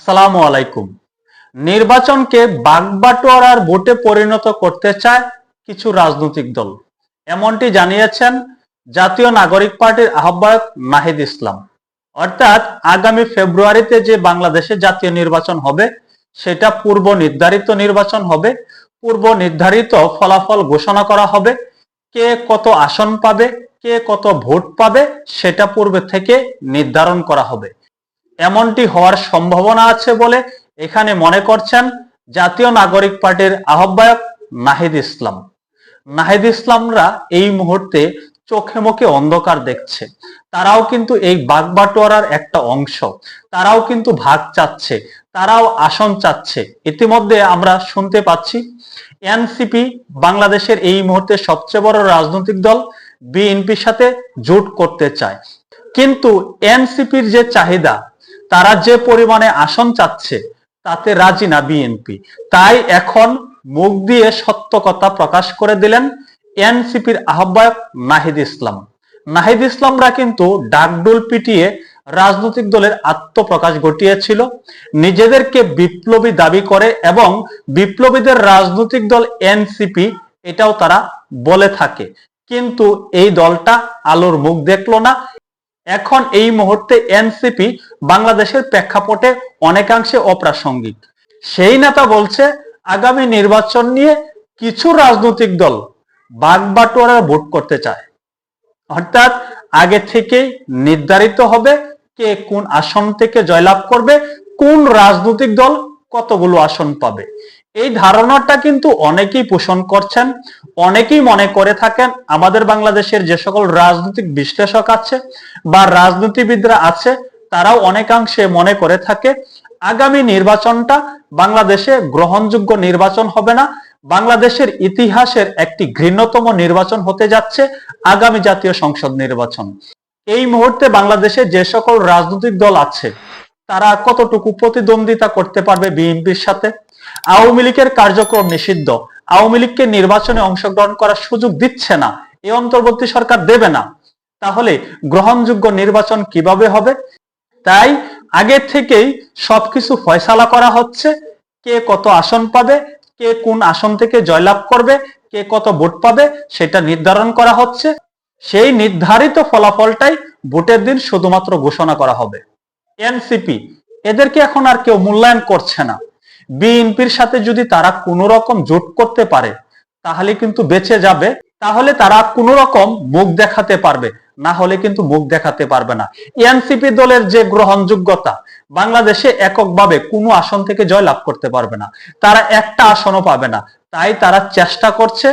আসসালামু আলাইকুম। নির্বাচনকে বাগবাটোয়ারার ভোটে পরিণত করতে চায় কিছু রাজনৈতিক দল। এমনটি জানিয়েছেন জাতীয় নাগরিক পার্টির আহ্বায়ক নাহিদ ইসলাম। অর্থাৎ আগামী ফেব্রুয়ারিতে যে বাংলাদেশে জাতীয় নির্বাচন হবে, সেটা পূর্ব নির্ধারিত নির্বাচন হবে। পূর্ব নির্ধারিত ফলাফল ঘোষণা করা হবে। কে কত আসন পাবে, কে কত ভোট পাবে, সেটা পূর্বে থেকে নির্ধারণ করা হবে। এমনটি হওয়ার সম্ভাবনা আছে বলে এখানে মনে করছেন জাতীয় নাগরিক পার্টির আহ্বায়ক নাহিদ ইসলাম। নাহিদ ইসলামরা এই মুহূর্তে চোখে মুখে অন্ধকার দেখছে। তারাও কিন্তু এই বাগবাটোয়ারার একটা অংশ। তারাও কিন্তু ভাগ চাচ্ছে। তারাও আসন চাচ্ছে। ইতিমধ্যে আমরা শুনতে পাচ্ছি, এনসিপি বাংলাদেশের এই মুহূর্তে সবচেয়ে বড় রাজনৈতিক দল বিএনপির সাথে জোট করতে চায়। কিন্তু এনসিপির যে চাহিদা তারা যে পরিমাণে আসন চাচ্ছে, তাতে রাজি না বিএনপি তাই এখন মুখ দিয়ে সত্য কথা প্রকাশ করে দিলেন এনসিপির আহ্বায়ক নাহিদ ইসলাম। নাহিদ ইসলামরা কিন্তু ডাকডোল পিটিয়ে রাজনৈতিক দলের আত্মপ্রকাশ ঘটিয়েছিল, নিজেদেরকে বিপ্লবী দাবি করে এবং বিপ্লবীদের রাজনৈতিক দল এনসিপি এটাও তারা বলে থাকে। কিন্তু এই দলটা আলোর মুখ দেখল না এখন এই মুহূর্তে এনসিপি বাংলাদেশের প্রেক্ষাপটে অনেকাংশে অপ্রাসঙ্গিক। সেই নেতা বলছে, আগামী নির্বাচন নিয়ে কিছু রাজনৈতিক দল বাগবাটোয়ারা ভোট করতে চায়। অর্থাৎ আগে থেকেই নির্ধারিত হবে কে কোন আসন থেকে জয়লাভ করবে, কোন রাজনৈতিক দল কতগুলো আসন পাবে। এই ধারণাটা কিন্তু অনেকেই পোষণ করছেন, অনেকেই মনে করে থাকেন আমাদের বাংলাদেশের যে সকল রাজনৈতিক বিশ্লেষক আছে বা রাজনীতিবিদরা আছে, তারাও অনেকাংশে মনে করে থাকে, আগামী নির্বাচনটা বাংলাদেশে গ্রহণযোগ্য নির্বাচন হবে না, বাংলাদেশের ইতিহাসের একটি ঘৃণ্যতম নির্বাচন হতে যাচ্ছে আগামী জাতীয় সংসদ নির্বাচন। এই মুহূর্তে বাংলাদেশে যে সকল রাজনৈতিক দল আছে, তারা কতটুকু প্রতিদ্বন্দ্বিতা করতে পারবে বিএনপির সাথে? আওয়ামী লীগের কার্যক্রম নিষিদ্ধ। আওয়ামী লীগকে নির্বাচনে অংশগ্রহণ করার সুযোগ দিচ্ছে না। এই অন্তর্বর্তী সরকার দেবে না। তাহলে গ্রহণযোগ্য নির্বাচন কীভাবে হবে? তাই আগে থেকেই সবকিছু ফয়সালা করা হচ্ছে। কে কত আসন পাবে, কে কোন আসন থেকে জয়লাভ করবে, কে কত ভোট পাবে, সেটা নির্ধারণ করা হচ্ছে। সেই নির্ধারিত ফলাফলটাই ভোটের দিন শুধুমাত্র ঘোষণা করা হবে। এনসিপি, এদেরকে এখন আর কেউ মূল্যায়ন করছে না। বিএনপির সাথে যদি তারা কোনো রকম জোট করতে পারে, তাহলে কিন্তু বেঁচে যাবে। তাহলে তারা কোনো রকম মুখ দেখাতে পারবে, না হলে কিন্তু মুখ দেখাতে পারবে না। এনসিপি দলের যে গ্রহণযোগ্যতা, বাংলাদেশে এককভাবে কোনো আসন থেকে জয় লাভ করতে পারবে না। তারা একটা আসনও পাবে না। তাই তারা চেষ্টা করছে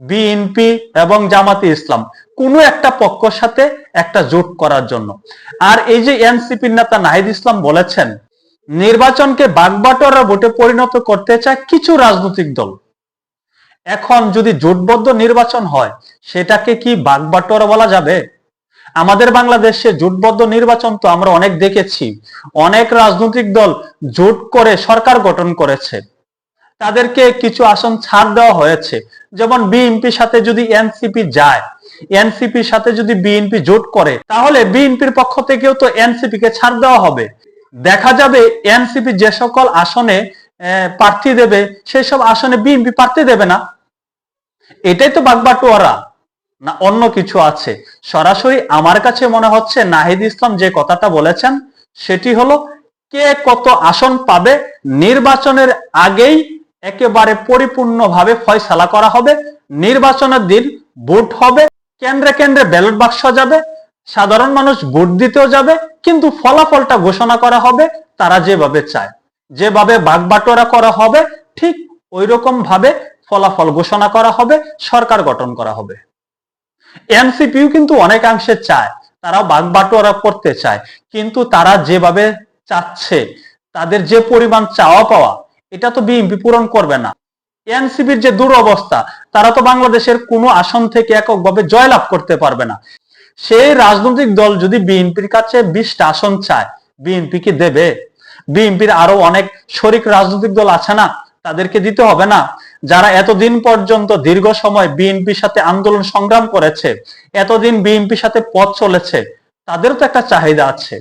বিএনপি এবং জামাতি ইসলাম কোনো একটা পক্ষের সাথে একটা জোট করার জন্য। আর এই যে এনসিপির নেতা নাহিদ ইসলাম বলেছেন নির্বাচনকে বাগবাটোয়ারা ভোটে পরিণত করতে চায় কিছু রাজনৈতিক দল। এখন যদি জোটবদ্ধ নির্বাচন হয়, সেটাকে কি বাগবাটোয়ারা বলা যাবে? আমাদের বাংলাদেশে জোটবদ্ধ নির্বাচন তো আমরা অনেক দেখেছি। অনেক রাজনৈতিক দল জোট করে সরকার গঠন করেছে। তাদেরকে কিছু আসন ছাড় দেওয়া হয়েছে। যেমন বিএনপির সাথে যদি এনসিপি যায়, এনসিপির সাথে যদি বিএনপি জোট করে, তাহলে বিএনপির পক্ষ থেকেও তো এনসিপি কে ছাড় দেওয়া হবে। দেখা যাবে এনসিপি যে সকল আসনে প্রার্থী দেবে, সেই সব আসনে বিএনপি প্রার্থী দেবে না। এটাই তো বাগবাটোয়ারা। না, অন্য কিছু আছে। সরাসরি আমার কাছে মনে হচ্ছে নাহিদ ইসলাম যে কথাটা বলেছেন, সেটি হলো কে কত আসন পাবে, নির্বাচনের আগেই একেবারে পরিপূর্ণভাবে ফয়সালা করা হবে। নির্বাচনের দিন ভোট হবে, কেন্দ্রে কেন্দ্রে ব্যালট বাক্স যাবে সাধারণ মানুষ ভোট দিতেও যাবে, কিন্তু ফলাফলটা ঘোষণা করা হবে তারা যেভাবে চায়। যেভাবে বাগবাটোয়ারা করা হবে, ঠিক ওই রকম ভাবে ফলাফল ঘোষণা করা হবে, সরকার গঠন করা হবে। এনসিপিও কিন্তু অনেকাংশে চায় তারা বাগবাটোয়ারা করতে চায়, কিন্তু তারা যেভাবে চাচ্ছে, তাদের যে পরিমাণ চাওয়া পাওয়া, এটা তো বিএনপি পূরণ করবে না। এনসিপির যে দুরবস্থা, তারা তো বাংলাদেশের কোনো আসন থেকে এককভাবে জয়লাভ করতে পারবে না। সেই রাজনৈতিক দল যদি বিএনপির কাছে বিশটা আসন চায়, বিএনপি কি দেবে? বিএনপির আরও অনেক শরিক রাজনৈতিক দল আছে না, তাদেরকে দিতে হবে না। যারা এতদিন পর্যন্ত দীর্ঘ সময় বিএনপির সাথে আন্দোলন সংগ্রাম করেছে, এতদিন বিএনপির সাথে পথ চলেছে, তাদেরও তো একটা চাহিদা আছে।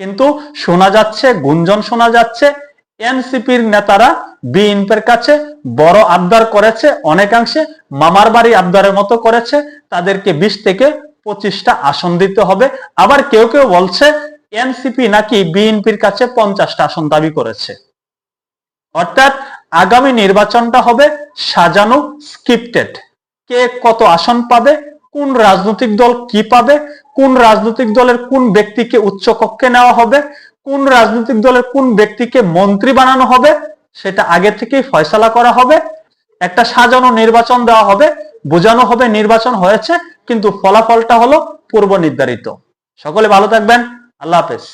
কিন্তু শোনা যাচ্ছে, গুঞ্জন শোনা যাচ্ছে, এনসিপির নেতারা বিএনপির কাছে বড় আবদার করেছে, অনেকাংশে মামার বাড়ি আবদারের মতো করেছে, তাদেরকে বিশ থেকে পঁচিশটা আসন দিতে হবে। আবার কেউ কেউ বলছে, এনসিপি নাকি বিএনপির কাছে পঞ্চাশটা আসন দাবি করেছে। অর্থাৎ আগামী নির্বাচনটা হবে সাজানো স্ক্রিপ্টেড কে কত আসন পাবে, কোন রাজনৈতিক দল কি পাবে, কোন রাজনৈতিক দলের কোন ব্যক্তিকে উচ্চ কক্ষে নেওয়া হবে, কোন রাজনৈতিক দলের কোন ব্যক্তিকে মন্ত্রী বানানো হবে, সেটা আগে থেকেই ফয়সালা করা হবে। একটা সাজানো নির্বাচন দেওয়া হবে, বোঝানো হবে নির্বাচন হয়েছে কিন্তু ফলাফলটা হলো পূর্ব নির্ধারিত সকলে ভালো থাকবেন। আল্লাহ হাফেজ।